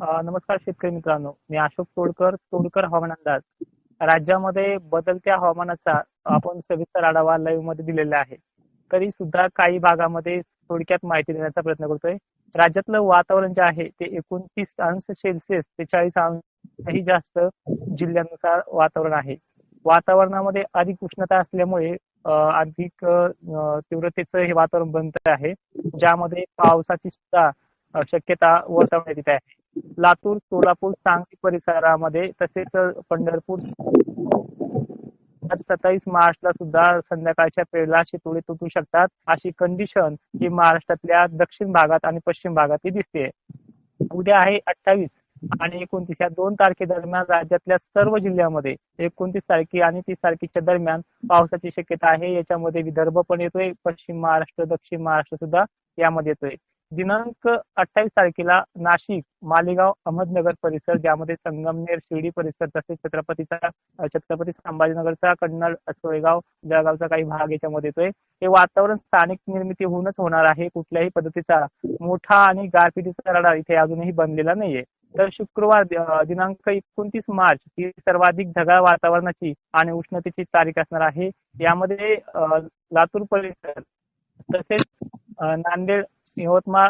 नमस्कार शेतकरी मित्रांनो. मी अशोक तोडकर तोडकर हवामान अंदाज. राज्यामध्ये बदलत्या हवामानाचा आपण सविस्तर आढावा लाईव्हमध्ये दिलेला आहे. तरी सुद्धा काही भागामध्ये थोडक्यात माहिती देण्याचा प्रयत्न करतोय. राज्यातलं वातावरण जे आहे ते एकोणतीस अंश सेल्सिअस ते चाळीस अंशही जास्त जिल्ह्यानुसार वातावरण आहे. वातावरणामध्ये अधिक उष्णता असल्यामुळे अधिक तीव्रतेचं हे वातावरण बनत आहे. ज्यामध्ये पावसाची सुद्धा शक्यता वर्तवण्यात येत आहे. लातूर सोलापूर सांगली परिसरामध्ये तसेच पंढरपूर सत्तावीस मार्चला सुद्धा संध्याकाळच्या वेळेला शितोळे तुटू शकतात. अशी कंडिशन ही महाराष्ट्रातल्या दक्षिण भागात आणि पश्चिम भागात ही दिसते. उद्या आहे अठ्ठावीस आणि एकोणतीस या दोन तारखेदरम्यान राज्यातल्या सर्व जिल्ह्यामध्ये एकोणतीस तारखे आणि तीस तारखेच्या दरम्यान पावसाची शक्यता आहे. याच्यामध्ये विदर्भ पण येतोय. पश्चिम महाराष्ट्र दक्षिण महाराष्ट्र सुद्धा यामध्ये येतोय. दिनांक अठ्ठावीस तारखेला नाशिक मालेगाव अहमदनगर परिसर ज्यामध्ये संगमनेर शिर्डी परिसर तसेच छत्रपतीचा छत्रपती संभाजीनगरचा कन्नड सोयगाव जळगावचा काही भाग याच्यामध्ये येतोय. हे वातावरण स्थानिक निर्मिती होऊनच होणार आहे. कुठल्याही पद्धतीचा मोठा आणि गारपिटीचा रडार इथे अजूनही बनलेला नाहीये. तर शुक्रवार दिनांक एकोणतीस मार्च ही सर्वाधिक ढगाळ वातावरणाची आणि उष्णतेची तारीख असणार आहे. यामध्ये लातूर परिसर तसेच नांदेड यवतमाळ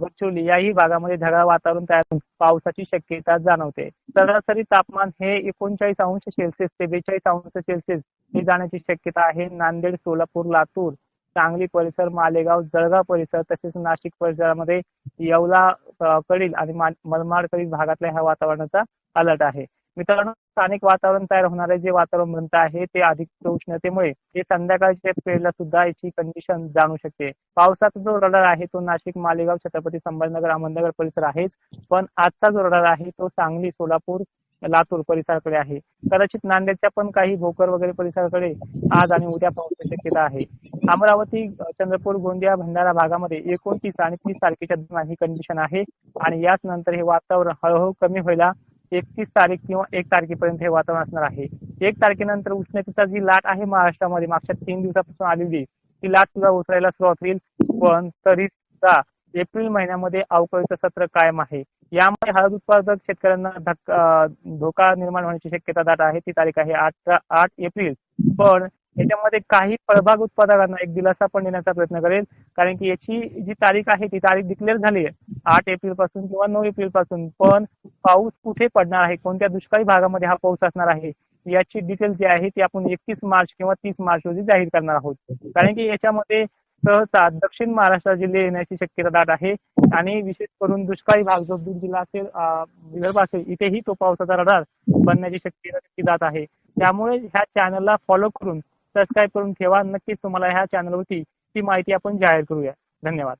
गडचिरोली याही भागामध्ये ढगाळ वातावरण तयार होऊन पावसाची शक्यता जाणवते. सरासरी तापमान हे एकोणचाळीस अंश सेल्सिअस ते बेचाळीस अंश सेल्सिअस हे जाण्याची शक्यता आहे. नांदेड सोलापूर लातूर सांगली परिसर मालेगाव जळगाव परिसर तसेच नाशिक परिसरामध्ये येवला कडील आणि मलमाड मनमाड कडील भागातल्या ह्या वातावरणाचा अलर्ट आहे. मित्रांनो स्थानिक वातावरण तयार होणारे जे वातावरण म्हणत आहे ते अधिक उष्णतेमुळे हे संध्याकाळच्या वेळेला सुद्धा याची कंडिशन जाणू शकते. पावसाचा जो रडार आहे तो नाशिक मालेगाव छत्रपती संभाजीनगर अहमदनगर परिसर आहेच. पण आजचा जो रडार आहे तो सांगली सोलापूर लातूर परिसराकडे आहे. कदाचित नांदेडच्या पण काही भोकर वगैरे परिसराकडे आज आणि उद्या पावसाची शक्यता आहे. अमरावती चंद्रपूर गोंदिया भंडारा भागामध्ये एकोणतीस आणि तीस तारखेच्या दरम्यान ही कंडिशन आहे. आणि याच नंतर हे वातावरण हळूहळू कमी व्हायला एकतीस तारीख किंवा एक तारखेपर्यंत हे वातावरण असणार आहे. एक तारखेनंतर उष्णतेचा जी लाट आहे महाराष्ट्रामध्ये मागच्या तीन दिवसापासून आलेली ती लाट सुद्धा उतरायला सुरुवात होईल. पण तरी सुद्धा एप्रिल महिन्यामध्ये अवकाळीचं सत्र कायम आहे. यामुळे हळद उत्पादक शेतकऱ्यांना धक्का धोका निर्माण होण्याची शक्यता दाट आहे. ती तारीख आहे आठ आठ एप्रिल. पण याच्यामध्ये काही फळबाग उत्पादकांना एक दिलासा पण देण्याचा प्रयत्न करेल. कारण की याची जी तारीख आहे ती तारीख डिक्लेअर झाली आहे. आठ एप्रिलपासून किंवा नऊ एप्रिलपासून. पण पाऊस कुठे पडणार आहे? कोणत्या दुष्काळी भागामध्ये हा पाऊस असणार आहे? याची डिटेल जी आहे ती आपण एकतीस मार्च किंवा तीस मार्च रोजी जाहीर करणार आहोत. कारण की याच्यामध्ये सहसा दक्षिण महाराष्ट्र जिल्हे येण्याची शक्यता दाट आहे. आणि विशेष करून दुष्काळी भाग जो बीड जिल्हा असेल विदर्भ असेल इथेही तो पावसाचा रडार बनण्याची शक्यता दाट आहे. त्यामुळे ह्या चॅनलला फॉलो करून सबस्क्राईब करून ठेवा. नक्कीच तुम्हाला ह्या चॅनलवरती ती माहिती आपण जाहीर करूया. धन्यवाद.